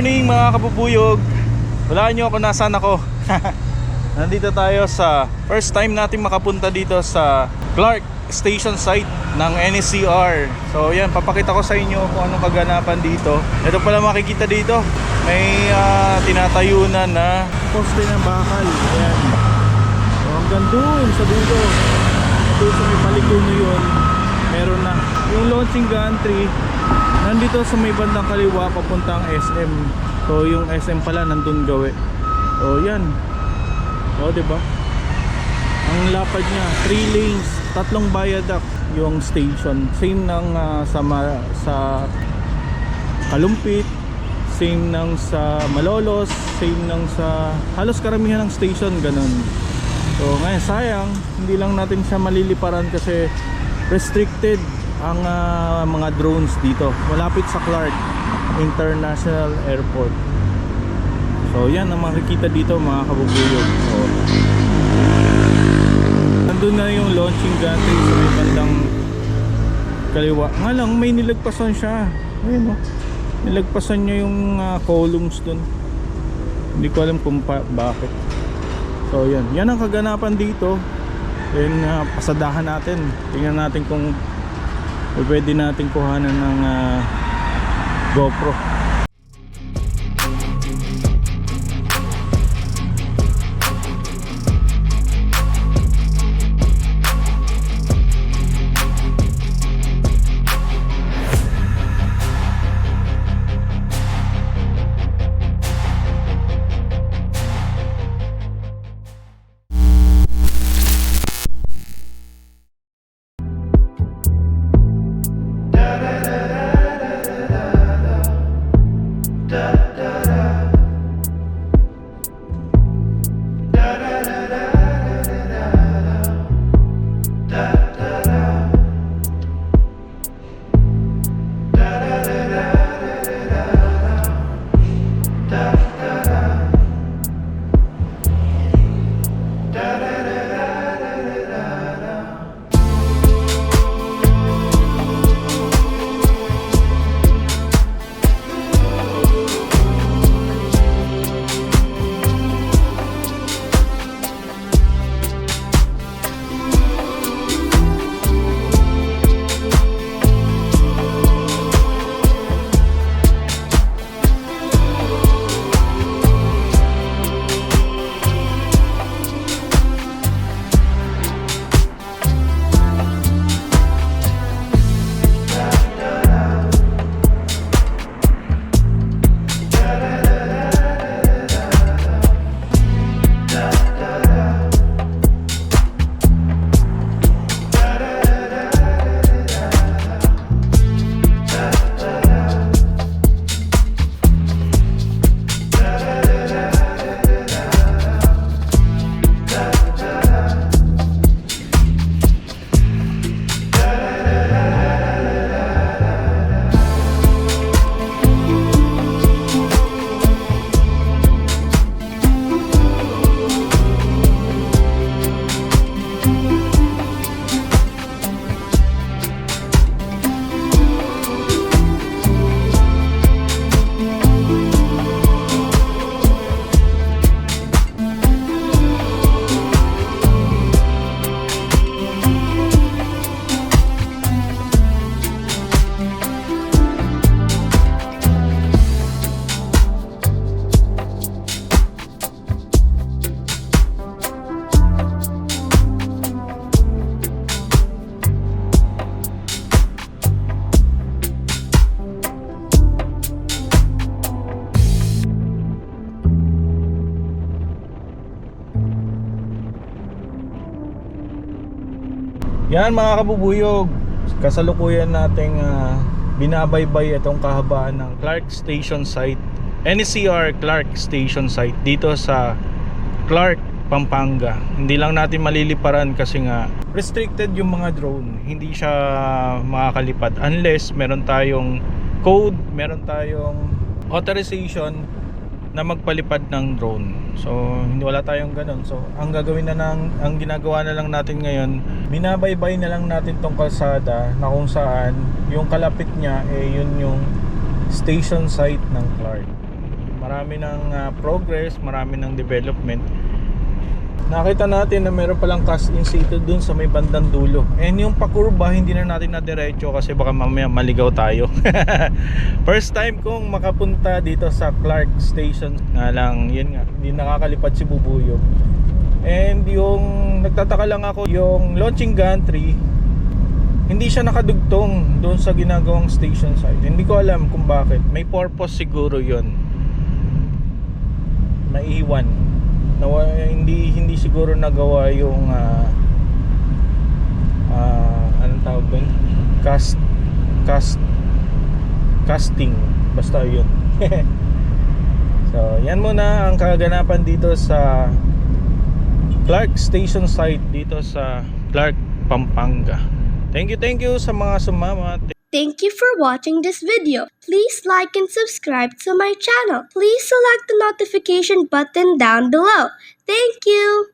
morning mga kabubuyog. Wala nyo ako nasan ako? Nandito tayo sa First time natin makapunta dito sa Clark Station site ng NSCR So yan, papakita ko sa inyo kung anong kaganapan dito. Ito pala makikita dito May ah, tinatayunan na Poste ng bakal. Ayan. So, Hanggang dun sa dulo. Doon sa may palikuno yun Meron na Yung launching gantry Nandito sa may bandang kaliwa papuntang SM. So yung SM pala nandun gawi. So yan. O ba? Ang lapad niya, 3 lanes, tatlong viaduct yung station. Same ng ah, sa Ma- sa Kalumpit, same ng sa Malolos, same ng sa halos karamihan ng station ganun. So ngayon sayang, hindi lang natin siya maliliparan kasi restricted ang ah, mga drones dito. Malapit sa Clark International Airport. So yan ang makikita dito mga kabubuyog. So, nandun na yung launching gantry sa may bandang kaliwa. Nga lang may nilagpasan siya. Ayun o. Nilagpasan niya yung ah, columns dun. Hindi ko alam kung pa- bakit. So yan, yan ang kaganapan dito. Then uh, pasadahan natin. Tingnan natin kung pwede natin kuhanan ng ah, GoPro. that. Yan mga kabubuyog, kasalukuyan nating ah, binabaybay itong kahabaan ng Clark Station site, NCR Clark Station site dito sa Clark, Pampanga. Hindi lang natin maliliparan kasi nga restricted yung mga drone. Hindi siya makakalipad unless meron tayong code, meron tayong authorization na magpalipad ng drone. So, hindi wala tayong ganun. So, ang gagawin na lang, ang ginagawa na lang natin ngayon, binabaybay na lang natin tong kalsada na kung saan yung kalapit niya eh yun yung station site ng Clark. marami ng ah, progress, marami ng development. Nakita natin na meron palang cast in situ dun sa may bandang dulo. And yung pakurba, hindi na natin na diretso kasi baka mamaya maligaw tayo. First time kong makapunta dito sa Clark Station. Nga lang, yun nga, hindi nakakalipad si Bubuyo. And yung nagtataka lang ako, yung launching gantry, hindi siya nakadugtong doon sa ginagawang station site. Hindi ko alam kung bakit. May purpose siguro yon Maiiwan. Nawa, hindi hindi siguro nagawa yung ah ah, anong tawag doon? Cast cast casting. Basta yun. So yan muna ang kaganapan dito sa Clark Station site dito sa Clark, Pampanga. Thank you thank you sa mga sumama Thank you for watching this video. Please like and subscribe to my channel. Please select the notification button down below. Thank you.